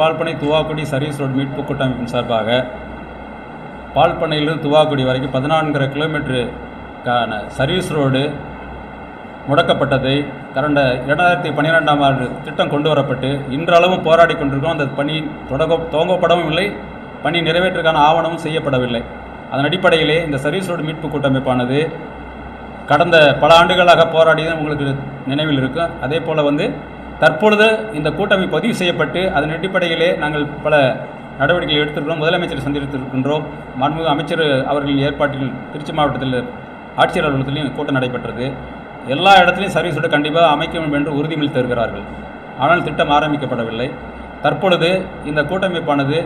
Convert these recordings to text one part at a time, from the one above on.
பால்பனை Thuvakudi service road மீட்பு கூட்டமைப்பின் சார்பாக பால்பனையிலிருந்து துவாக்குடி வரைக்கும் பதினான்கரை கிலோமீட்டருக்கான சர்வீஸ் ரோடு முடக்கப்பட்டதை கடந்த இரண்டாயிரத்தி பன்னிரெண்டாம் ஆண்டு திட்டம் கொண்டு வரப்பட்டு இன்றளவும் போராடி கொண்டிருக்கோம் அந்த பணி தொடங்க துவங்கப்படவும் இல்லை. பணி நிறைவேற்றுக்கான ஆவணமும் செய்யப்படவில்லை. அதன் அடிப்படையிலே இந்த சர்வீஸ் ரோடு மீட்பு கூட்டமைப்பானது கடந்த பல ஆண்டுகளாக போராடியது உங்களுக்கு நினைவில் இருக்கும். அதே போல் வந்து தற்பொழுது இந்த கூட்டமைப்பு பதிவு செய்யப்பட்டு அதன் அடிப்படையிலே நாங்கள் பல நடவடிக்கைகள் எடுத்திருக்கிறோம். முதலமைச்சரை சந்தித்திருக்கின்றோம். மன்முக அமைச்சர் அவர்களின் ஏற்பாட்டில் திருச்சி மாவட்டத்தில் ஆட்சியர் அலுவலகத்திலையும் கூட்டம் நடைபெற்றது. எல்லா இடத்துலையும் சர்வீஸ் கண்டிப்பாக அமைக்க வேண்டும் என்று உறுதிமொழி தருகிறார்கள். ஆனால் திட்டம் ஆரம்பிக்கப்படவில்லை. தற்பொழுது இந்த கூட்டமைப்பானது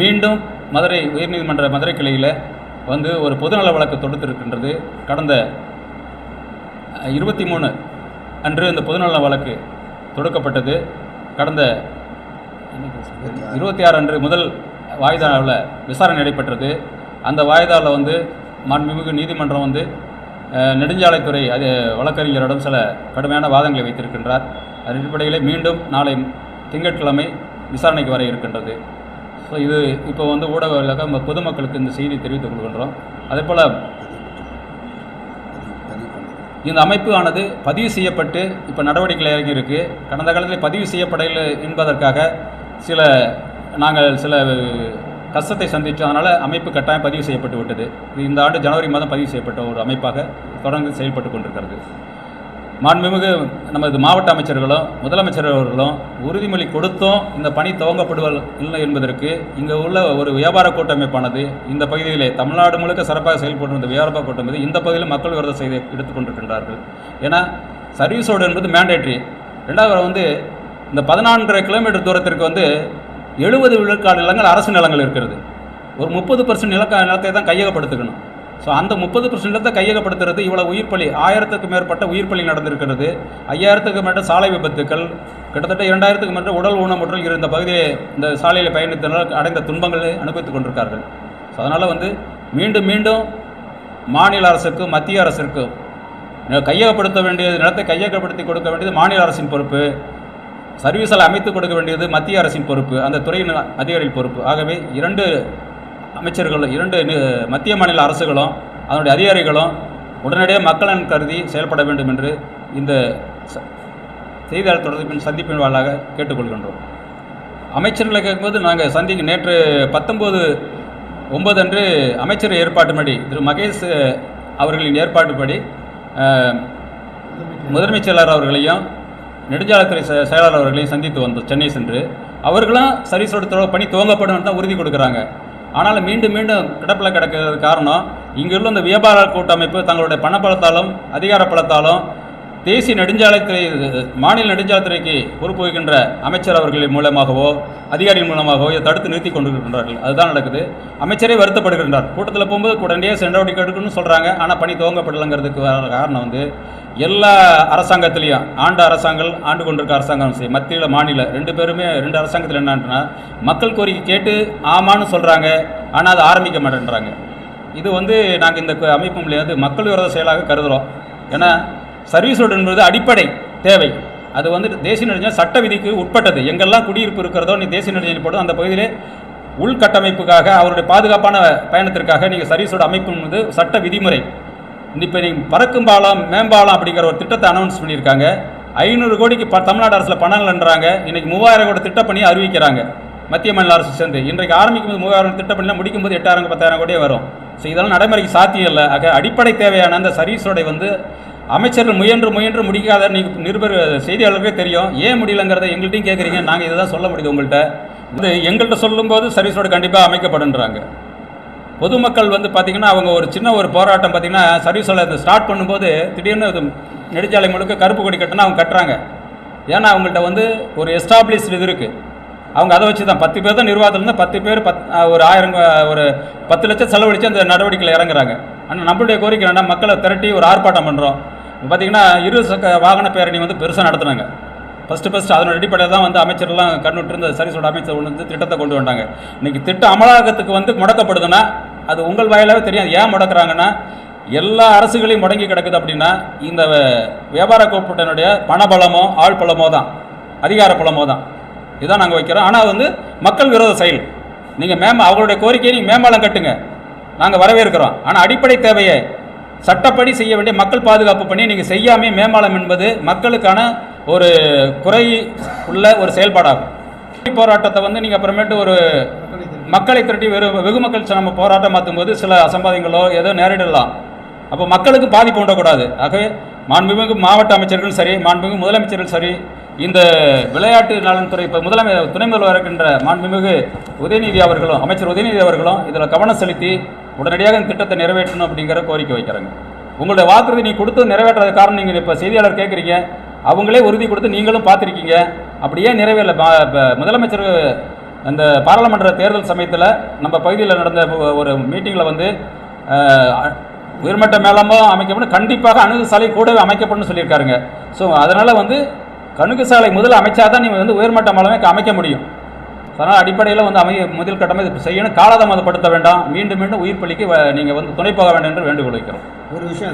மீண்டும் மதுரை உயர்நீதிமன்ற மதுரை கிளையில் வந்து ஒரு பொதுநல வழக்கு தொடுத்திருக்கின்றது. கடந்த இருபத்தி மூணு அன்று இந்த பொதுநல வழக்கு தொடுக்கப்பட்டது. கடந்த இருபத்தி ஆறு அன்று முதல் வாய்தாவில் விசாரணை நடைபெற்றது. அந்த வாய்தாவில் வந்து மாண்புமிகு நீதிமன்றம் வந்து நெடுஞ்சாலைத்துறை அது வழக்கறிஞரிடம் சில கடுமையான வாதங்களை வைத்திருக்கின்றார். அதன் அடிப்படையில் மீண்டும் நாளை திங்கட்கிழமை விசாரணைக்கு வர இருக்கின்றது. ஸோ இது இப்போ வந்து ஊடக பொதுமக்களுக்கு இந்த செய்தி தெரிவித்துக் கொள்கின்றோம். அதே போல் இந்த அமைப்பு ஆனது பதிவு செய்யப்பட்டு இப்போ நடவடிக்கைகள் இறங்கி இருக்குது கடந்த காலத்தில் பதிவு செய்யப்படையில் என்பதற்காக சில நாங்கள் சில கஷ்டத்தை சந்தித்தோம் அதனால் அமைப்பு கட்டாயம் பதிவு செய்யப்பட்டு விட்டது. இது இந்த ஆண்டு ஜனவரி மாதம் பதிவு செய்யப்பட்ட ஒரு அமைப்பாக தொடர்ந்து செயல்பட்டு கொண்டிருக்கிறது. மாண்புமிகு நமது மாவட்ட அமைச்சர்களும் முதலமைச்சர் அவர்களும் உறுதிமொழி கொடுத்தும் இந்த பணி துவங்கப்படுவல் இல்லை என்பதற்கு இங்கே உள்ள ஒரு வியாபார கூட்டமைப்பானது இந்த பகுதியிலே தமிழ்நாடு முழுக்க சிறப்பாக செயல்பட்டு இந்த வியாபார கூட்டமைப்பு இந்த பகுதியில் மக்கள் விரோத செய்து எடுத்துக்கொண்டிருக்கின்றார்கள். ஏன்னா சர்வீஸ் ரோடு என்பது மேண்டேட்ரி ரெண்டாவது வந்து இந்த பதினான்கரை கிலோமீட்டர் தூரத்திற்கு வந்து எழுபது விழுக்காடு நிலங்கள் அரசு நிலங்கள் இருக்கிறது. ஒரு முப்பது பர்சன்ட் நிலக்க நிலத்தை தான் கையகப்படுத்திக்கணும். ஸோ அந்த முப்பது பர்சன்டத்தை கையகப்படுத்துறது இவ்வளோ உயிர்ப்பலி ஆயிரத்துக்கு மேற்பட்ட உயிர்ப்பலி நடந்திருக்கிறது. ஐயாயிரத்துக்கு மேற்பட்ட சாலை விபத்துக்கள் கிட்டத்தட்ட இரண்டாயிரத்துக்கு மேற்பட்ட உடல் ஊனமுற்றல் இருந்த பகுதியை இந்த சாலையில் பயணித்தனால் அடைந்த துன்பங்களை அனுபவித்துக் கொண்டிருக்கார்கள். ஸோ அதனால் வந்து மீண்டும் மீண்டும் மாநில அரசுக்கும் மத்திய அரசிற்கும் கையகப்படுத்த வேண்டியது நிலத்தை கையகப்படுத்தி கொடுக்க வேண்டியது மாநில அரசின் பொறுப்பு. சர்வீஸில் அமைத்து கொடுக்க வேண்டியது மத்திய அரசின் பொறுப்பு. அந்த துறையின் அதிகாரிகள் பொறுப்பு. ஆகவே இரண்டு அமைச்சர்கள் இரண்டு மத்திய மாநில அரசுகளும் அதனுடைய அதிகாரிகளும் உடனடியாக மக்களன் கருதி செயல்பட வேண்டும் என்று இந்த செய்தியாளர் தொடர்பின் சந்திப்பின் வாயிலாக கேட்டுக்கொள்கின்றோம். அமைச்சர்களை கேட்கும்போது நாங்கள் சந்திக்க நேற்று பத்தொம்போது ஒன்பது அன்று அமைச்சர் ஏற்பாட்டுப்படி திரு மகேஷ் அவர்களின் ஏற்பாட்டுப்படி முதன்மைச் செயலாளர் அவர்களையும் நெடுஞ்சாலைத்துறை செயலாளர் அவர்களையும் சந்தித்து வந்தோம் சென்னை சென்று. அவர்களும் சர்வீஸ் பணி துவங்கப்படும் தான் உறுதி கொடுக்குறாங்க. ஆனாலும் மீண்டும் மீண்டும் கிடப்பில் கிடக்கிறது காரணம் இங்குள்ள இந்த வியாபார கூட்டமைப்பு தங்களுடைய பணப்பலத்தாலும் அதிகார பலத்தாலும் தேசிய நெடுஞ்சாலைத்துறை மாநில நெடுஞ்சாலைத்துறைக்கு பொறுப்பு வகிக்கின்ற அமைச்சர் அவர்களின் மூலமாகவோ அதிகாரிகள் மூலமாகவோ இதை தடுத்து நிறுத்தி கொண்டிருக்கின்றார்கள். அதுதான் நடக்குது. அமைச்சரே வருத்தப்படுகின்றார். கூட்டத்தில் போகும்போது உடனடியாக நடவடிக்கை எடுக்கணும்னு சொல்கிறாங்க ஆனால் பணி துவங்கப்படலைங்கிறதுக்கு வர காரணம் வந்து எல்லா அரசாங்கத்திலையும் ஆண்டு அரசாங்கம் ஆண்டு கொண்டிருக்க அரசாங்கம் சரி மத்தியில் மாநில ரெண்டு பேருமே ரெண்டு அரசாங்கத்தில் என்னன்னா மக்கள் கோரிக்கை கேட்டு ஆமான்னு சொல்கிறாங்க ஆனால் அதை ஆரம்பிக்க மாட்டேன்றாங்க. இது வந்து நாங்கள் இந்த அமைப்பு மூலியம் வந்து மக்கள் விரோத செயலாக கருதுகிறோம் ஏன்னா சர்வீஸ் ரோடு என்பது அடிப்படை தேவை. அது வந்து தேசிய நெடுஞ்சாலை சட்ட விதிக்கு உட்பட்டது. எங்கெல்லாம் குடியிருப்பு இருக்கிறதோ நீ தேசிய நெடுஞ்சாலை போடுதோ அந்த பகுதியிலே உள்கட்டமைப்புக்காக அவருடைய பாதுகாப்பான பயணத்திற்காக நீங்கள் சர்வீஸ் ரோடு அமைப்பு என்பது சட்ட விதிமுறை. இப்போ நீங்கள் பறக்கும் பாலம் மேம்பாலம் அப்படிங்கிற ஒரு திட்டத்தை அனௌன்ஸ் பண்ணியிருக்காங்க. ஐநூறு கோடிக்கு ப தமிழ்நாடு அரசில் பணங்கள்ன்றாங்க இன்றைக்கி மூவாயிரம் கோடி திட்டப்பணி அறிவிக்கிறாங்க. மத்திய மாநில அரசு சேர்ந்து. இன்றைக்கு ஆரம்பிக்கும் போது மூவாயிரம் திட்டப்பணியெல்லாம் முடிக்கும் போது எட்டாயிரம் பத்தாயிரம் கோடியே வரும். ஸோ இதெல்லாம் நடைமுறைக்கு சாத்தியம் இல்லை. ஆக அடிப்படை தேவையான அந்த சர்வீஸோடைய வந்து அமைச்சர்கள் முயன்று முயன்று முடிக்காத நீங்கள் நிருபர் செய்தியாளர்களே தெரியும். ஏன் முடியலங்கிறத எங்கள்கிட்டையும் கேட்குறீங்க நாங்கள் இதை தான் சொல்ல முடியுது உங்கள்கிட்ட. இது எங்கள்கிட்ட சொல்லும்போது சர்வீஸ் ரோடு கண்டிப்பாக அமைக்கப்படுன்றாங்க. பொதுமக்கள் வந்து பார்த்திங்கன்னா அவங்க ஒரு சின்ன ஒரு போராட்டம் பார்த்திங்கன்னா சர்வீஸில் இந்த ஸ்டார்ட் பண்ணும்போது திடீர்னு நெடுஞ்சாலை முழுக்க கருப்பு கொடி கட்டினா அவங்க கட்டுறாங்க. ஏன்னா அவங்கள்ட்ட வந்து ஒரு எஸ்டாப்ளிஷ்டு இது இருக்குது அவங்க அதை வச்சு தான் பத்து பேர் தான் நிர்வாகத்தில் இருந்தால் பத்து பேர் பத் ஒரு ஆயிரம் ஒரு பத்து லட்சம் செலவழித்து அந்த நடவடிக்கையில் இறங்குறாங்க. ஆனால் நம்மளுடைய கோரிக்கை வேண்டாம் மக்களை திரட்டி ஒரு ஆர்ப்பாட்டம் பண்ணுறோம் பார்த்திங்கன்னா இரு சக்க வாகன பேரணி வந்து பெருசாக நடத்துனாங்க ஃபஸ்ட்டு ஃபஸ்ட்டு அதனோட அடிப்படையில் தான் வந்து அமைச்சர்லாம் கண்ணுட்டு இருந்த சர்வீஸோட அமைச்சர் ஒன்று வந்து திட்டத்தை கொண்டு வந்தாங்க. இன்றைக்கி திட்டம் அமலாக்கத்துக்கு வந்து முடக்கப்படுதுன்னா அது உங்கள் வாயிலாகவே தெரியாது ஏன் முடக்கிறாங்கன்னா எல்லா அரசுகளையும் முடங்கி கிடக்குது அப்படின்னா இந்த வியாபார கூப்பிட்டனுடைய பணபலமோ ஆள் பலமோ தான். அதிகார பலமோ தான். இதுதான் நாங்கள் வைக்கிறோம். ஆனால் வந்து மக்கள் விரோத செயல். நீங்கள் மேம் அவங்களுடைய கோரிக்கையை நீங்கள் மேம்பாலம் கட்டுங்க. நாங்கள் வரவேற்கிறோம். ஆனால் அடிப்படை தேவையை சட்டப்படி செய்ய வேண்டிய மக்கள் பாதுகாப்பு பணி. நீங்கள் செய்யாமே மேம்பாலம் என்பது மக்களுக்கான ஒரு குறை உள்ள ஒரு செயல்பாடாகும். போராட்டத்தை வந்து நீங்கள் அப்புறமேட்டு ஒரு மக்களை திரட்டி வெறும் வெகு மக்கள் நம்ம போராட்டம் மாற்றும்போது சில அசம்பாதங்களோ ஏதோ நேரிடலாம். அப்போ மக்களுக்கு பாதிப்பு உண்டக்கூடாது. ஆகவே மாண்புமிகு மாவட்ட அமைச்சர்களும் சரி மாண்புமிகு முதலமைச்சர்கள் சரி இந்த விளையாட்டு நலன்துறை இப்போ முதலமை துணை முதல்வர் இருக்கின்ற மாண்புமிகு உதயநிதி அவர்களும் அமைச்சர் உதயநிதி அவர்களும் இதில் கவனம் செலுத்தி உடனடியாக இந்த திட்டத்தை நிறைவேற்றணும் அப்படிங்கிற கோரிக்கை வைக்கிறாங்க. உங்களுடைய வாக்குறுதி நீ கொடுத்து நிறைவேற்றாத காரணம் நீங்கள் இப்போ செய்தியாளர் கேட்குறீங்க அவங்களே உறுதி கொடுத்து நீங்களும் பார்த்துருக்கீங்க. அப்படியே நிறைவேறல? ப- முதலமைச்சர் அந்த பாராளுமன்ற தேர்தல் சமயத்தில் நம்ம பகுதியில் நடந்த ஒரு மீட்டிங்கில் வந்து உயர்மட்ட மேலமோ அமைக்கப்படும் கண்டிப்பாக அணுகு சாலை கூடவே அமைக்கப்படும் சொல்லியிருக்காருங்க. ஸோ அதனால் வந்து கணுகு சாலை முதல்ல அமைச்சாதான் நீங்கள் வந்து உயர்மட்ட மேலமே அமைக்க முடியும். அதனால் அடிப்படையில் வந்து அமைய முதல் கட்டமாக இது செய்யணும். காலதாமதப்படுத்த வேண்டாம். மீண்டும் மீண்டும் உயிர் பலிக்கு நீங்கள் வந்து துணை போக வேண்டும் என்று வேண்டுகோள் வைக்கிறோம். ஒரு விஷயம்